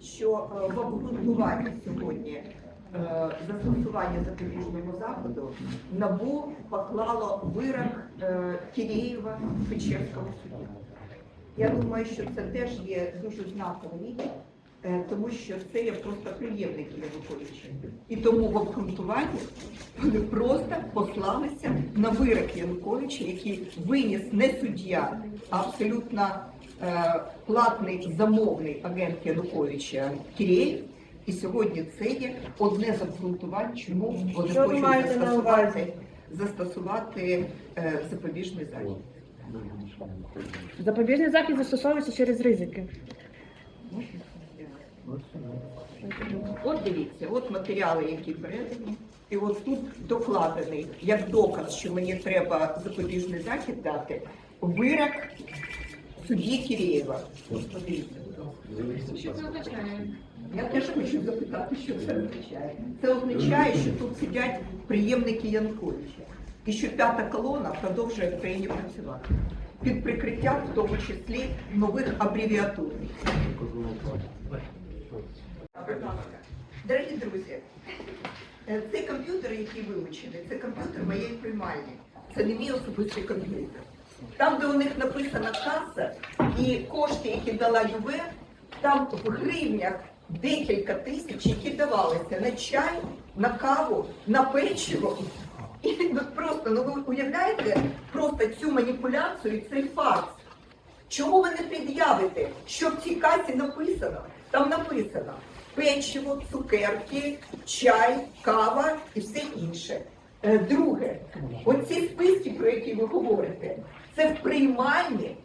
що е, в обґрунтуванні сьогодні е, застосування запобіжного заходу НАБУ поклало вирок е, Кірєєва в Печерському суді. Я думаю, що це теж є дуже знакова річ, е, тому що це є просто приємник Януковича. І тому в обґрунтуванні вони просто послалися на вирок Януковича, який виніс не суддя, а абсолютно е, платний замовний агент Януковича Кірєєв. І сьогодні це є одне з обґрунтувань, чому вони хочуть застосувати, застосувати е, запобіжний захід. Запобіжний захід застосовується через ризики. От дивіться, от матеріали, які передані, і от тут докладений як доказ, що мені треба запобіжний захід дати, вирок судді Кирєєва. Подивіться, будь ласка. Що це означає? Я теж хочу запитати, що це означає. Це означає, що тут сидять приємники Януковича. І що п'ята колона продовжує в країні працювати. Під прикриттям, в тому числі, нових абревіатур. Дорогі друзі, е, цей комп'ютер, який вилучений, це комп'ютер моєї приймальні. Це не мій особистий комп'ютер. Там, де у них написана каса і кошти, які дала ЮВ, там в гривнях декілька тисяч, які давалися на чай, на каву, на печиво. І ну, ви уявляєте просто цю маніпуляцію цей факт. Чому ви не пред'явите, що в цій касі написано? Там написано печиво, цукерки, чай, кава і все інше. Е, Друге, оці списки, про які ви говорите, це в приймальні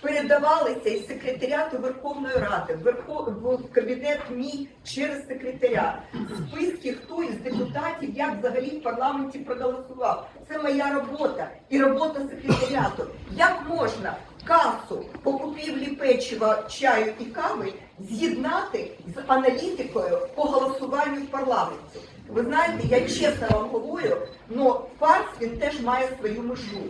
передавалися із секретаріату Верховної Ради, в, кабінет мій через секретаріат. Списки, хто із депутатів, як взагалі в парламенті проголосував. Це моя робота і робота секретаріату. Як можна касу по купівлі печива, чаю і кави з'єднати з аналітикою по голосуванню в парламенті? Ви знаєте, я чесно вам говорю, но фарс він теж має свою межу.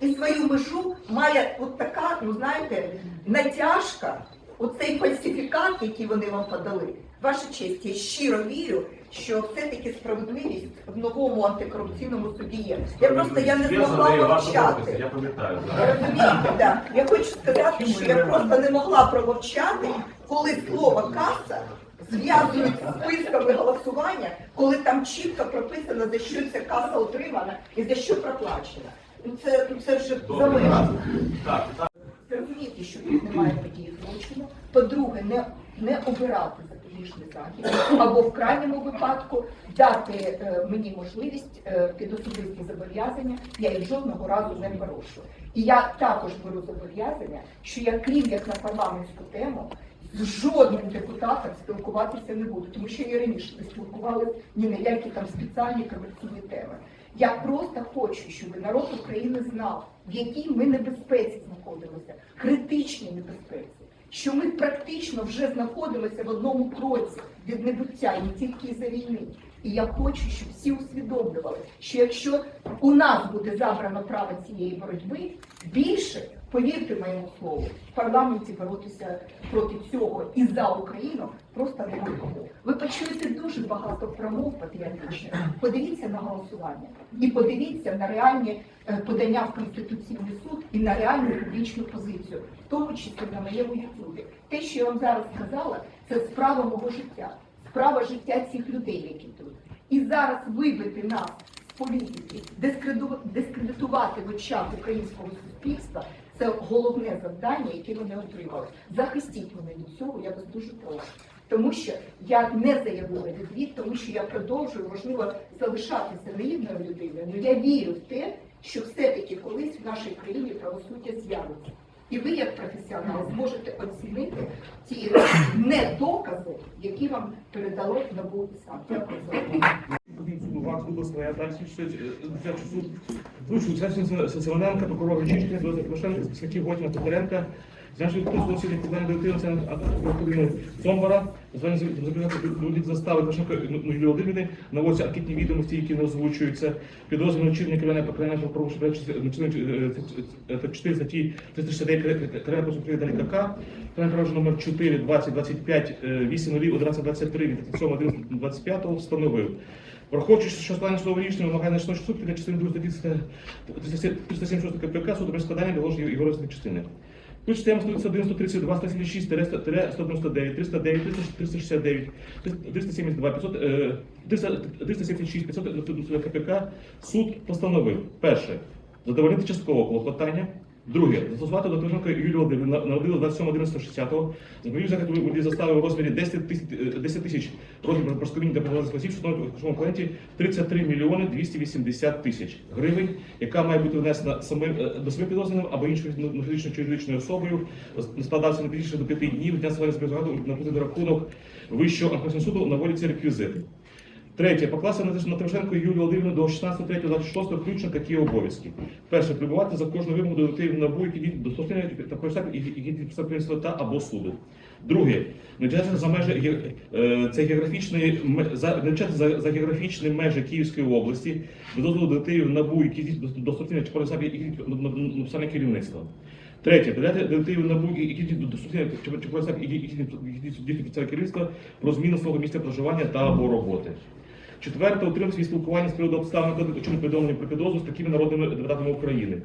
І свою межу має от така, ну знаєте, натяжка, оцей фальсифікат, який вони вам подали. Ваша честь, я щиро вірю, що все-таки справедливість в новому антикорупційному суді є. Я просто я не змогла мовчати. Я пам'ятаю. Розумієте, да. Я хочу сказати, що я просто не могла промовчати, коли слово каса зв'язують з списками голосування, коли там чітко прописано, за що ця каса отримана і за що проплачена. Ну це, ну, це вже залежно. Так, так. Розумієте, що тут немає події злочину. По-друге, не, не обирати запобіжний захід, або в крайньому випадку дати е, мені можливість е, під особисті зобов'язання, я їх жодного разу не порушу. І я також беру зобов'язання, що я крім як на парламентську тему. З жодним депутатом спілкуватися не буду, тому що я раніше не спілкувалася ні на які там спеціальні комерційні теми. Я просто хочу, щоб народ України знав, в якій ми небезпеці знаходимося, критичній небезпеці, що ми практично вже знаходимося в одному кроці від небуття, і не тільки за війни. І я хочу, щоб всі усвідомлювали, що якщо у нас буде забрано право цієї боротьби, більше, повірте моєму слову, в парламенті боротися проти цього і за Україну просто кого. Ви почуєте дуже багато промов патріотичних. Подивіться на голосування і подивіться на реальні е, подання в Конституційний суд і на реальну публічну позицію, в тому числі на моєму ютубі. Те, що я вам зараз сказала, це справа мого життя, справа життя цих людей, які тут. І зараз вибити нас політики, дискредитувати в очах українського суспільства. Це головне завдання, яке вони отримали. Захистіть мене від цього, я вас дуже прошу. Тому що я не заявила відвід, тому що я продовжую, можливо, залишатися наївною людиною, але я вірю в те, що все-таки колись в нашій країні правосуддя з'явиться. І ви, як професіонал, зможете оцінити ті недокази, які вам передало НАБУ і сам. Дякую за увагу. Луганську обласну, я далі Вищу Цесію Силоненка, прокурора Чишки, до захисників Годіна Тодоренка, Значить, відповідно освіти питання дитини це Антонину Цомбара, запитати люди застави Ташенко ну, Юлії Володимирівни, наводяться анкетні відомості, які не озвучуються, підозрюваного чинення кримінальне покарання про порушення та 4 статті 369 Кримінального кодексу України далі КК, кримінальне провадження номер 4, 20, 25, 8, 0, 11, 23, від 37, 11, 25 встановив. Враховуючи, що складання судового рішення вимагає значного суд для частини 2 статті 376 КПК, суду без складання доложення його розгляд частини. Плюс система 131, 132, 176, 199, 309, 369, 372, 500, е, 300, 376, 500 КПК суд постановив. Перше. Задовольнити частково клопотання. Друге. Застосувати до Тимошенка Юлії Володимирівни, народила 27.11.60, Зброю захисту вигляді застави у розмірі 10 тисяч, е, 10 тисяч розміру проскоміння та повноважних осіб, що становить у грошовому клієнті 33 мільйони 280 тисяч гривень, яка має бути внесена самим е, до самим підозрюваним або іншою ну, фізичною чи юридичною особою, складався не пізніше до 5 днів дня своєї зберігання на рахунок Вищого антикорупційного суду наводяться реквізити. Третє. Покласти на Тимошенко Юлію Володимирівну до 16.3.26 включно такі обов'язки. Перше. Прибувати за кожну вимогу до детективів НАБУ, які до стосунки та користати і та або суду. Друге. Не за межі е, це географічної за за, за географічні межі Київської області без дозволу детективів НАБУ, які до, до чи користати і написання керівництва. Третє, передати детективів НАБУ, які діють до стосунки чи чи і діють керівництва про зміну свого місця проживання та або роботи. Четверте, отримав свій спілкування з приводу обставин, чинне повідомлення про підозру з такими народними депутатами України.